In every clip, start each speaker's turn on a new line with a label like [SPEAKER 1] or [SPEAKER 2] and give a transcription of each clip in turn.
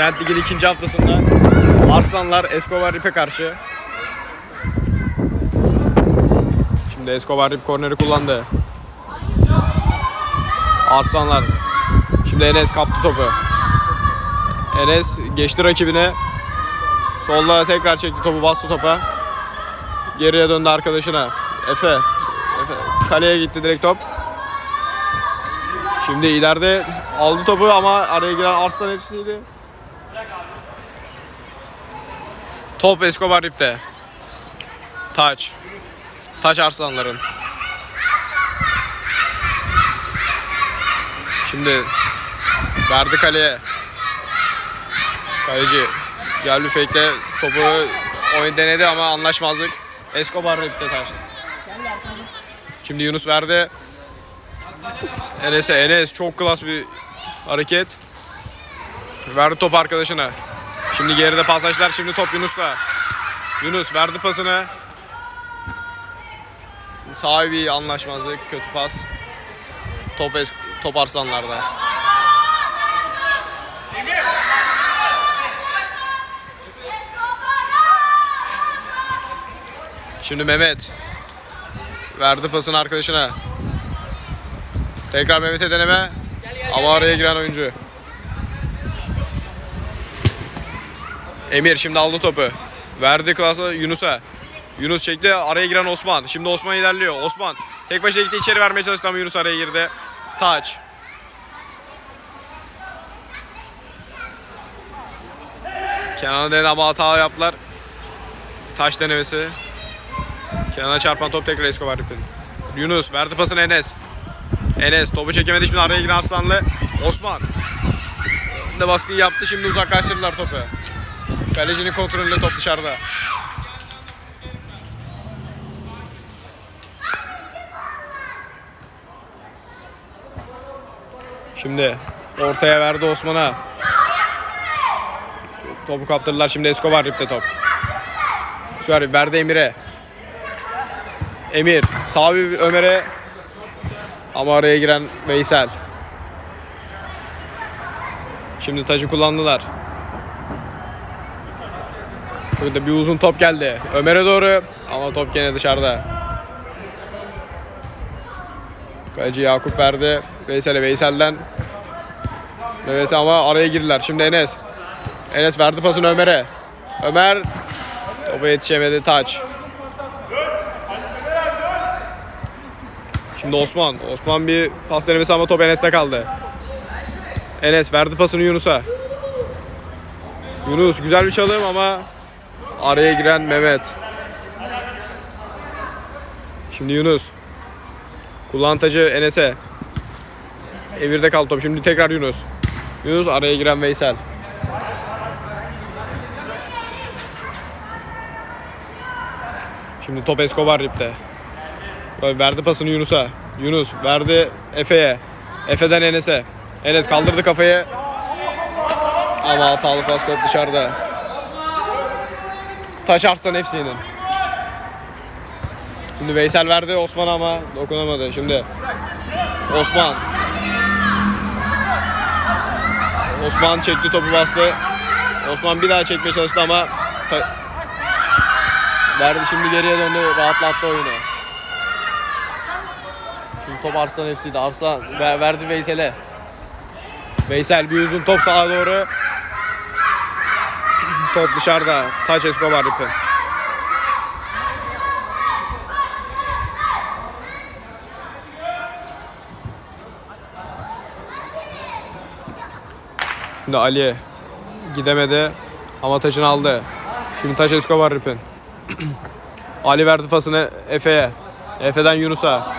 [SPEAKER 1] Trend Lig'in ikinci haftasında Arslanlar Escobar Rip'e karşı. Şimdi Escobar Rip korneri kullandı. Arslanlar. Şimdi Enes kaptı topu. Enes geçti rakibine. Solda tekrar çekti topu bastı topa. Geriye döndü arkadaşına. Efe. Efe. Kaleye gitti direkt top. Şimdi ileride aldı topu ama araya giren Arslan hepsiydi. Top Escobar Rip'te. Taç. Taç Arslanların. Şimdi verdi kaleye. Kaleci geldi fake'le topu oyun denedi ama anlaşmazlık. Escobar Rip'te taştı. Şimdi Yunus verdi. Enes'e Enes çok klas bir hareket. Verdi top arkadaşına. Şimdi geride pasajlar şimdi top Yunus'la. Yunus verdi pasını. Sahibi anlaşmazlık kötü pas. Top, es top Arslanlar'da. Şimdi Mehmet. Verdi pasını arkadaşına. Tekrar Mehmet'e deneme. Ama araya giren oyuncu. Emir şimdi aldı topu. Verdi klasa Yunus'a. Yunus çekti araya giren Osman. Şimdi Osman ilerliyor. Osman tek başına gitti içeri vermeye çalıştı ama Yunus araya girdi. Taç. Kenan'a denedi ama hata yaptılar. Taş denemesi. Kenan'a çarpan top tekrar Escobar Rip'in. Yunus verdi pasını Enes. Enes topu çekemedi şimdi araya giren Arslanlı. Osman. Önde baskıyı yaptı şimdi uzaklaştırdılar topu. Kalecinin kontrolünde top dışarıda. Şimdi ortaya verdi Osman'a. Topu kaptırdılar şimdi Escobar Rip'te top. Rip verdi Emir'e. Emir sağ bir Ömer'e ama araya giren Veysel. Şimdi tacı kullandılar. Burada bir uzun top geldi. Ömer'e doğru ama top gene dışarıda. Kaleci Yakup verdi. Veysel'e Veysel'den. Evet ama araya girdiler. Şimdi Enes. Enes verdi pasını Ömer'e. Ömer topa yetişemedi taç. Şimdi Osman. Osman bir pas denemesi ama top Enes'te kaldı. Enes verdi pasını Yunus'a. Yunus güzel bir çalım ama araya giren Mehmet. Şimdi Yunus. Kullanıcı Enes'e. Evirde kaldı top. Şimdi tekrar Yunus. Yunus araya giren Veysel. Şimdi top Escobar Rip'te. Verdi pasını Yunus'a. Yunus verdi Efe'ye. Efe'den Enes'e. Enes kaldırdı kafayı. Ama hatalı pas top dışarıda. Taş Arslan FC'nin. Şimdi Veysel verdi Osman ama dokunamadı. Şimdi Osman. Osman çekti topu bastı. Osman bir daha çekmeye çalıştı ama verdi şimdi geriye döndü rahatlattı oyunu. Şimdi top Arslan FC'de. Arslan ver- verdi Veysel'e. Veysel bir uzun top sağa doğru. Top dışarıda. Taç Escobar ipi. Şimdi Ali gidemedi ama taşını aldı. Şimdi taş Escobar ipin. Ali verdi fasını Efe'ye. Efe'den Yunus'a.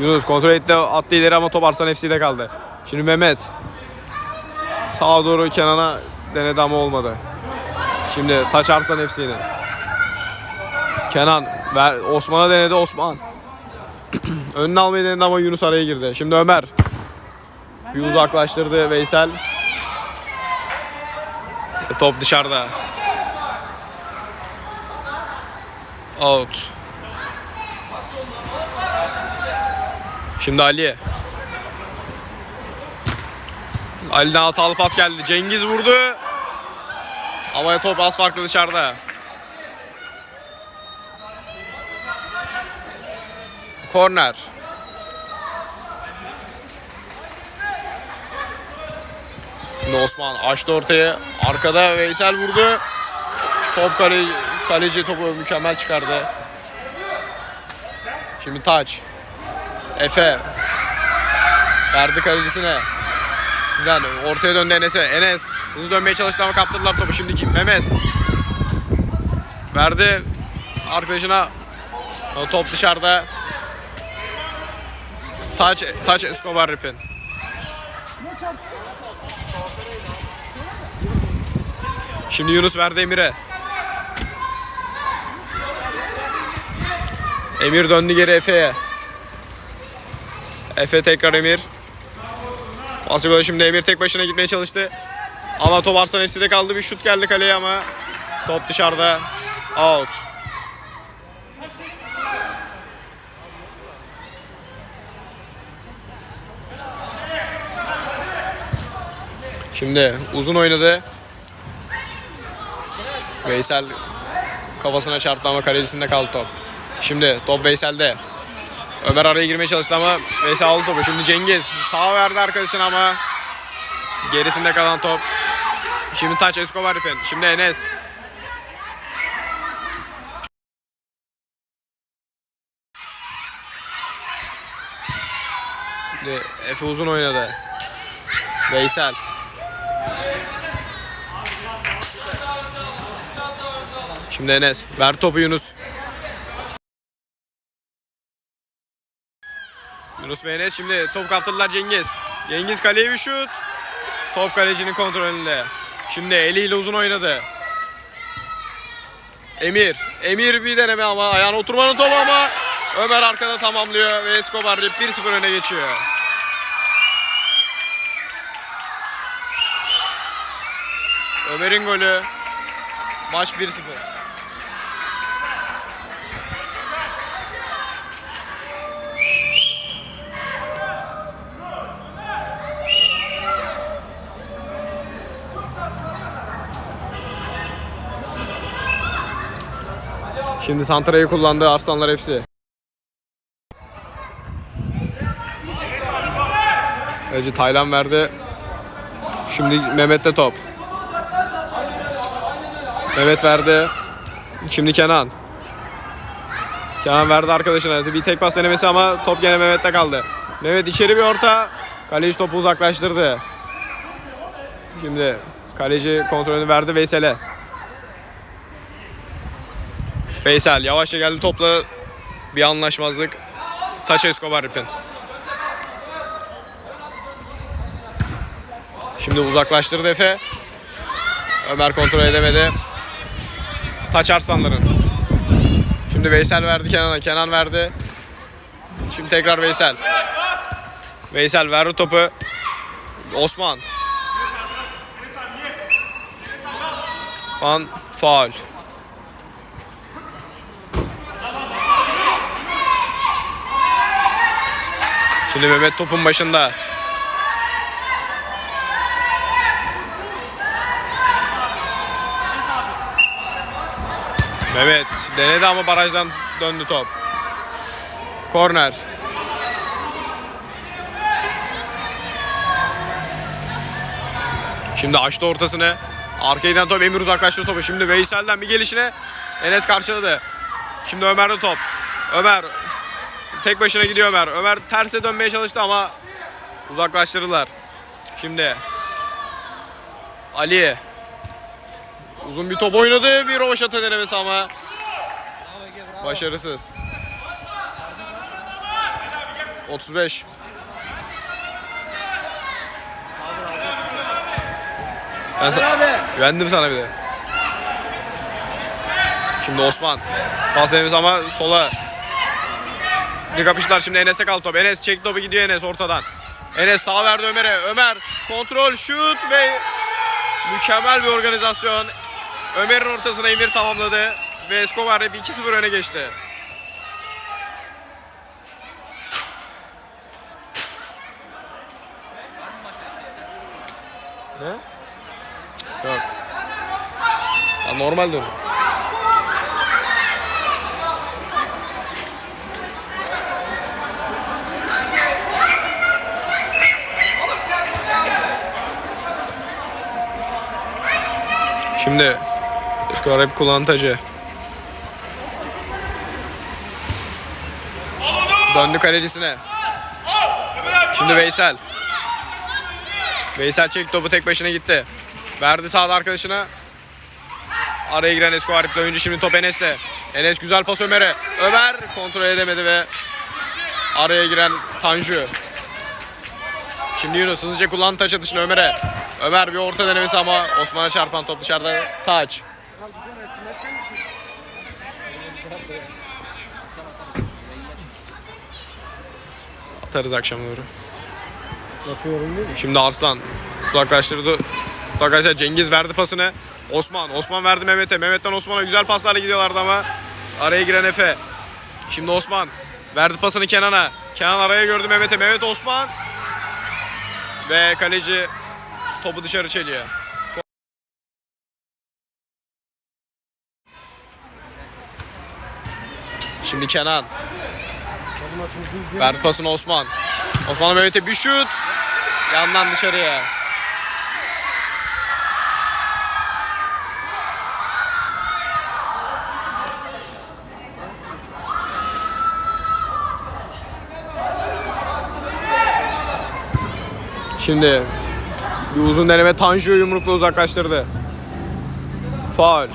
[SPEAKER 1] Yunus kontrol etti attı ileri ama top Arslan FC'de kaldı. Şimdi Mehmet. Sağa doğru Kenan'a denedi ama olmadı. Şimdi taç Arslan FC'nin. Kenan ver, Osman'a denedi Osman. Önüne almayı denedi ama Yunus araya girdi. Şimdi Ömer. Bir uzaklaştırdı Veysel. E, Top dışarıda. Out. Şimdi Ali. Ali'den hatalı pas geldi. Cengiz vurdu. Havaya top az farklı dışarıda. Korner. Şimdi Osman açtı ortaya. Arkada Veysel vurdu. Top kale, kaleci topu mükemmel çıkardı. Şimdi taç. Efe. Verdi kalecisine. Yani ortaya döndü Enes'e. Enes hızlı dönmeye çalıştı ama kaptırdılar topu. Şimdiki Mehmet. Verdi arkadaşına. O top dışarıda. Taç, taç Escobar Rip'in. Şimdi Yunus verdi Emir'e. Emir döndü geri Efe'ye. Efe tekrar Emir. Pası böyle şimdi Emir tek başına gitmeye çalıştı. Ama top Arslan FC'de kaldı. Bir şut geldi kaleye ama top dışarıda. Out. Şimdi uzun oynadı. Veysel kafasına çarptı ama kalecisinde kaldı top. Şimdi top Veysel'de. Ömer araya girmeye çalıştı ama Veysel aldı topu. Şimdi Cengiz sağ verdi arkadaşına ama gerisinde kalan top. Şimdi taç Escobar ipin. Şimdi Enes. Şimdi Efe uzun oynadı. Veysel. Şimdi Enes. Ver topu Yunus. Yunus ve Enes şimdi top kaptırdılar Cengiz. Cengiz kaleye bir şut. Top kalecinin kontrolünde. Şimdi eliyle uzun oynadı. Emir. Emir bir deneme ama ayağına oturmanın topu ama Ömer arkada tamamlıyor ve Escobar 1-0 öne geçiyor. Ömer'in golü. Maç 1-0. Şimdi Santra'yı kullandı Arslanlar hepsi. Önce Taylan verdi. Şimdi Mehmet'te top. Mehmet verdi. Şimdi Kenan. Kenan verdi arkadaşına. Bir tek pas denemesi ama top gene Mehmet'te kaldı. Mehmet içeri bir orta. Kaleci topu uzaklaştırdı. Şimdi kaleci kontrolünü verdi Veysel'e. Veysel yavaşça geldi topla bir anlaşmazlık. Taç Escobar ipin. Şimdi uzaklaştırdı Efe. Ömer kontrol edemedi. Taç Arslanların. Şimdi Veysel verdi Kenan'a. Kenan verdi. Şimdi tekrar Veysel. Veysel verdi topu. Osman. Van faul. Şimdi Mehmet topun başında. Mehmet denedi ama barajdan döndü top. Korner. Şimdi açtı ortasını. Arkaya giden top Emir uzaklaştırdı topu. Şimdi Veysel'den bir gelişine Enes karşıladı. Şimdi Ömer'de top. Ömer tek başına gidiyor Ömer. Ömer terse dönmeye çalıştı ama uzaklaştırdılar. Şimdi Ali uzun bir top oynadı. Bir rovaşata denemesi ama başarısız. 35. Ben sa- güvendim sana bir de. Şimdi Osman. Pas denemesi ama sola bir kapıştılar şimdi Enes'te kaldı top. Enes çek topu gidiyor Enes ortadan. Enes sağ verdi Ömer'e. Ömer kontrol şut ve mükemmel bir organizasyon. Ömer'in ortasına Emir tamamladı. Ve Escobar hep 2-0 öne geçti. Ne? Yok. Normal dönüyor. Şimdi skor hep kullanan tacı. Döndü kalecisine. Şimdi Veysel. Veysel çekti topu tek başına gitti. Verdi sağda arkadaşına. Araya giren Escobar iple oyuncu şimdi top Enes'te. Enes güzel pas Ömer'e. Ömer kontrol edemedi ve araya giren Tanju. Şimdi Yunus hızlıca kullandı taç atışını Ömer'e. Ömer bir orta denemesi ama Osman'a çarpan top dışarıda taç. Atarız akşamları.
[SPEAKER 2] Nasıl yorum değil mi?
[SPEAKER 1] Şimdi Arslan uzaklaştırdı. Uzaklaştırdı. Cengiz verdi pasını. Osman. Osman verdi Mehmet'e. Mehmet'ten Osman'a güzel paslarla gidiyorlardı ama araya giren Efe. Şimdi Osman. Verdi pasını Kenan'a. Kenan araya gördü Mehmet'e. Mehmet Osman. Ve kaleci topu dışarı çeliyor. Şimdi Kenan. Verdi Osman. Osman'a Mehmet'e bir şut. Yandan dışarıya. Şimdi bir uzun deneme Tanju yumrukla uzaklaştırdı. Faul.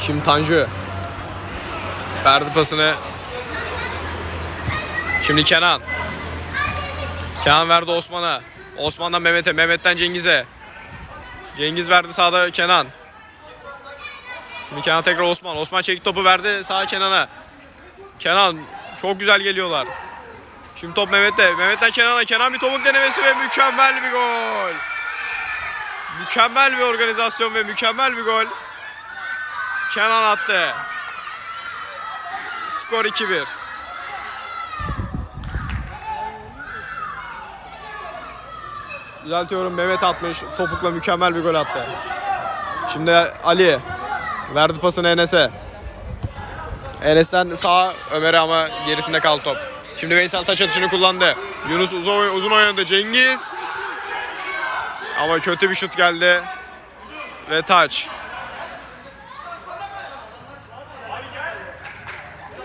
[SPEAKER 1] Şimdi Tanju. Verdi pasını. Şimdi Kenan. Kenan verdi Osman'a. Osman'dan Mehmet'e. Mehmet'ten Cengiz'e. Cengiz verdi sağda Kenan. Şimdi Kenan tekrar Osman. Osman çekti topu verdi sağa Kenan'a. Kenan çok güzel geliyorlar. Şimdi top Mehmet'te. Mehmet'ten Kenan'a. Kenan bir topuk denemesi ve mükemmel bir gol. Mükemmel bir organizasyon ve mükemmel bir gol. Kenan attı. Skor 2-1. Düzeltiyorum Mehmet atmış. Topukla mükemmel bir gol attı. Şimdi Ali verdi pasını Enes'e. Enes'ten sağa Ömer'e ama gerisinde kaldı top. Şimdi Veysel taç atışını kullandı. Yunus uzun, uzun oynadı. Cengiz. Ama kötü bir şut geldi. Ve taç.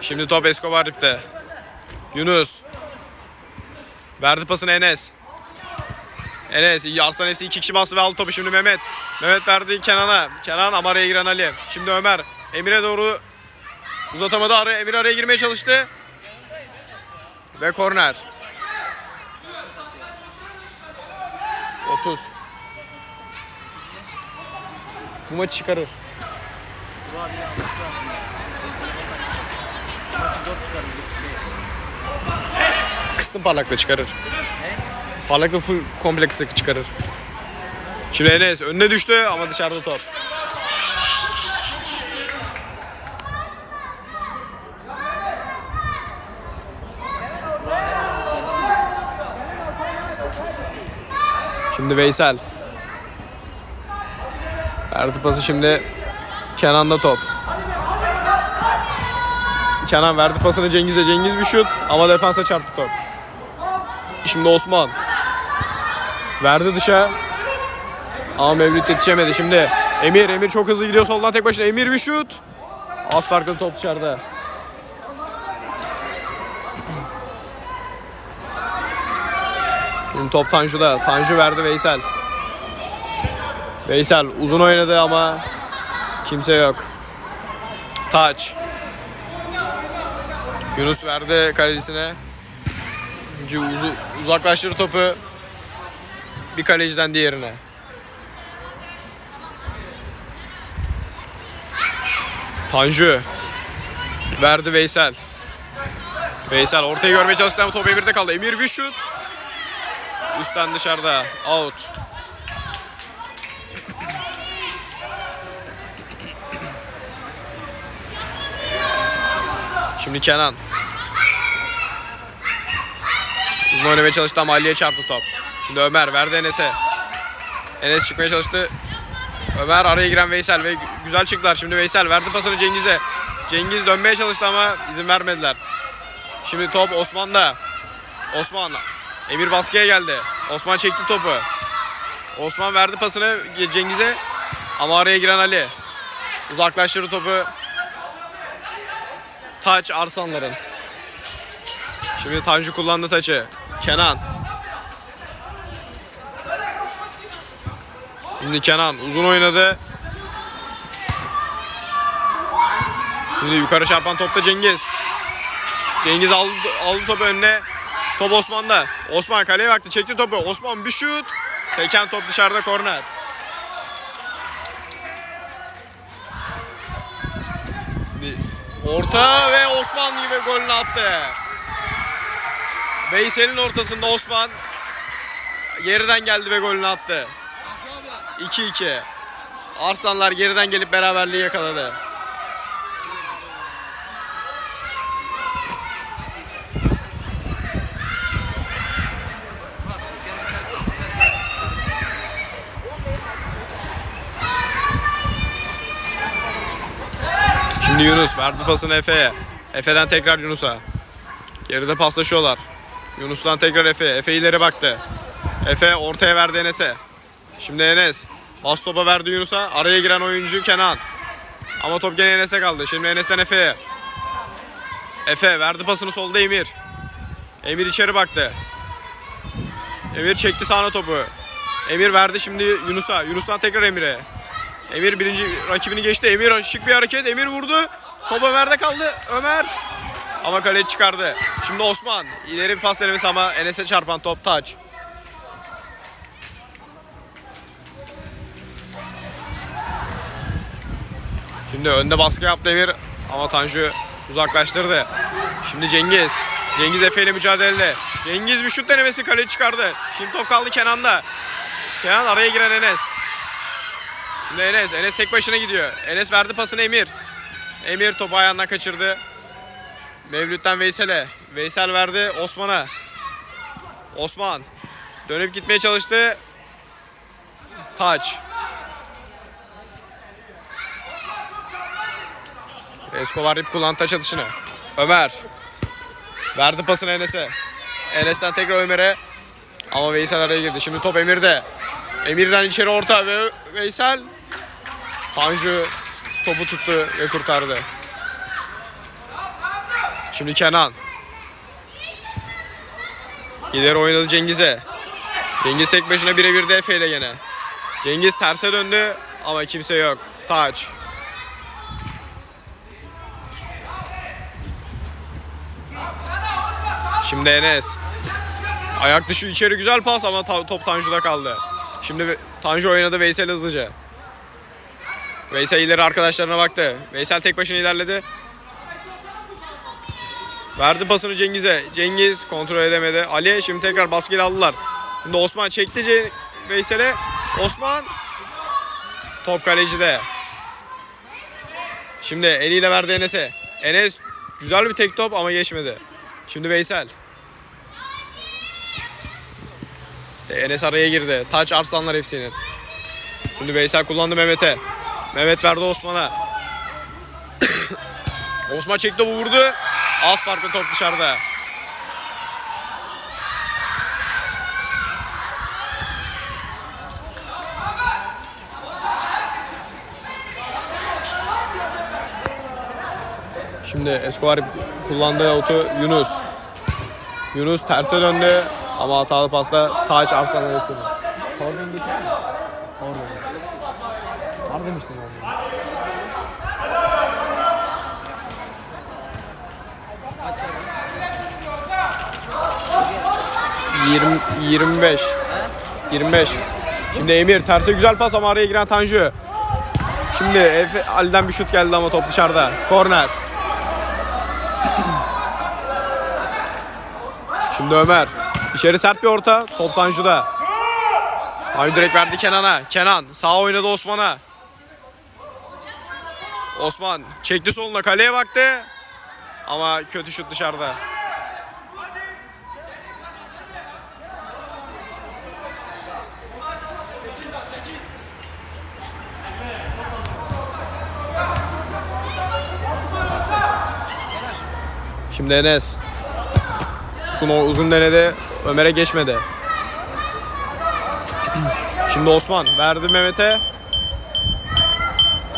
[SPEAKER 1] Şimdi top Escobar ipte. Yunus. Verdi pasını Enes. Enes, Arslan Enes'i iki kişi bastı ve aldı topu şimdi Mehmet. Mehmet verdi Kenan'a. Kenan ama araya giren Ali. Şimdi Ömer. Emir'e doğru uzatamadı. Araya, Emir araya girmeye çalıştı. Ve korner. 30. Bu maçı çıkarır. Kıstım parlaklığı çıkarır. Parlaklığı full komple kısık çıkarır. Şimdi Enes önüne düştü ama dışarıda top. Şimdi Veysel. Verdi pası şimdi Kenan'da top. Kenan verdi pasını Cengiz'e. Cengiz bir şut ama defansa çarptı top. Şimdi Osman. Verdi dışa. Ama Mevlüt yetişemedi. Şimdi Emir. Emir çok hızlı gidiyor soldan tek başına. Emir bir şut. Az farklı top dışarıda. Şimdi top Tanju'da. Tanju verdi Veysel. Veysel uzun oynadı ama kimse yok. Taç. Yunus verdi kalecisine. Uzu, uzaklaştırdı topu bir kaleciden diğerine. Tanju verdi Veysel. Veysel ortaya görmeye çalıştı ama top Emir'de kaldı. Emir bir şut. Üstten dışarıda. Out. Şimdi Kenan. Uzun oynamaya çalıştı ama Ali'ye çarptı top. Şimdi Ömer verdi Enes'e. Enes çıkmaya çalıştı. Ömer araya giren Veysel ve güzel çıktılar. Şimdi Veysel verdi pasını Cengiz'e. Cengiz dönmeye çalıştı ama izin vermediler. Şimdi top Osman'da. Osman. Emir baskıya geldi. Osman çekti topu. Osman verdi pasını Cengiz'e. Ama araya giren Ali. Uzaklaştırdı topu. Taç Arslanların. Şimdi Tanju kullandı taçı. Kenan. Şimdi Kenan uzun oynadı. Şimdi yukarı çarpan topta Cengiz. Cengiz aldı, aldı topu önüne. Top Osman'da. Osman kaleye baktı çekti topu. Osman bir şut. Seken top dışarıda korner. Orta ve Osman gibi golünü attı. Veysel'in ortasında Osman geriden geldi ve golünü attı. 2-2. Arslanlar geriden gelip beraberliği yakaladı. Şimdi Yunus verdi pasını Efe'ye. Efe'den tekrar Yunus'a. Geride paslaşıyorlar. Yunus'tan tekrar Efe. Efe ileri baktı. Efe ortaya verdi Enes'e. Şimdi Enes. Bas topa verdi Yunus'a. Araya giren oyuncu Kenan. Ama top gene Enes'e kaldı. Şimdi Enes'ten Efe'ye. Efe verdi pasını solda Emir. Emir içeri baktı. Emir çekti sağına topu. Emir verdi şimdi Yunus'a. Yunus'tan tekrar Emir'e. Emir birinci rakibini geçti. Emir şık bir hareket. Emir vurdu. Top Ömer'de kaldı. Ömer. Ama kaleci çıkardı. Şimdi Osman. İleri bir pas denemesi ama Enes'e çarpan top taç. Şimdi önde baskı yaptı Emir ama Tanju uzaklaştırdı. Şimdi Cengiz. Cengiz Efe ile mücadelede. Cengiz bir şut denemesi kaleci çıkardı. Şimdi top kaldı Kenan'da. Kenan araya giren Enes. Şimdi Enes. Enes tek başına gidiyor. Enes verdi pasını Emir. Emir topu ayağından kaçırdı. Mevlüt'ten Veysel'e. Veysel verdi Osman'a. Osman. Dönüp gitmeye çalıştı. Taç. Escobar ip kullandı taç atışını. Ömer. Verdi pasını Enes'e. Enes'ten tekrar Ömer'e. Ama Veysel araya girdi. Şimdi top Emir'de. Emir'den içeri orta ve Veysel. Tanju topu tuttu ve kurtardı. Şimdi Kenan. İleri oynadı Cengiz'e. Cengiz tek başına birebir de ile gene. Cengiz terse döndü ama kimse yok. Taç. Şimdi Enes. Ayak dışı içeri güzel pas ama ta- top Tanju'da kaldı. Şimdi Tanju oynadı Veysel hızlıca. Veysel ileri arkadaşlarına baktı. Veysel tek başına ilerledi. Verdi pasını Cengiz'e. Cengiz kontrol edemedi. Ali şimdi tekrar baskıyla aldılar. Şimdi Osman çekti Ce- Veysel'e. Osman top kalecide. Şimdi eliyle verdi Enes'e. Enes güzel bir tek top ama geçmedi. Şimdi Veysel. Enes araya girdi. Taç Arslanlar FC'nin. Şimdi Veysel kullandı Mehmet'e. Mehmet verdi Osman'a. Osman çekti topu vurdu. Az farklı top dışarıda. Şimdi Escobar kullandığı otu Yunus. Yunus terse döndü ama hatalı pasta Taç Arslan'a getirdi. Pardon geçer mi? Pardon. Pardon demiştim ben. 20 25 25 Şimdi Emir terse güzel pas ama araya giren Tanju. Şimdi Ali'den bir şut geldi ama top dışarıda. Korner. Şimdi Ömer. İçeri sert bir orta. Top Tanju'da. Tanju direkt verdi Kenan'a. Kenan sağ oynadı Osman'a. Osman çekti soluna kaleye baktı. Ama kötü şut dışarıda. Şimdi Enes. Suno uzun denedi. Ömer'e geçmedi. Şimdi Osman verdi Mehmet'e.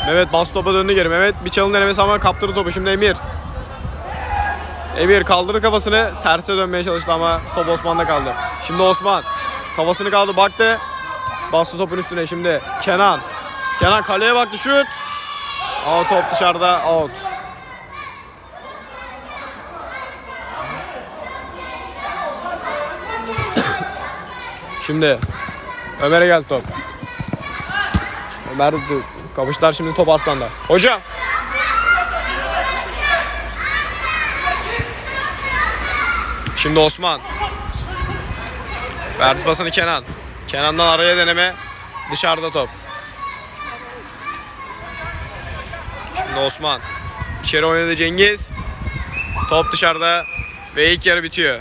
[SPEAKER 1] Mehmet bas topa döndü geri. Mehmet bir çalım denemesi ama kaptırdı topu. Şimdi Emir. Emir kaldırdı kafasını. Terse dönmeye çalıştı ama top Osman'da kaldı. Şimdi Osman. Kafasını kaldı baktı. Bastı topun üstüne şimdi. Kenan. Kenan kaleye baktı şut. Ama top dışarıda out. Şimdi Ömer'e geldi top. Ömer kapıştılar şimdi top Arslan'da. Hocam. Şimdi Osman. Verdi pasını Kenan. Kenan'dan araya deneme. Dışarıda top. Şimdi Osman. İçeri oynadı Cengiz. Top dışarıda. Ve ilk yarı bitiyor.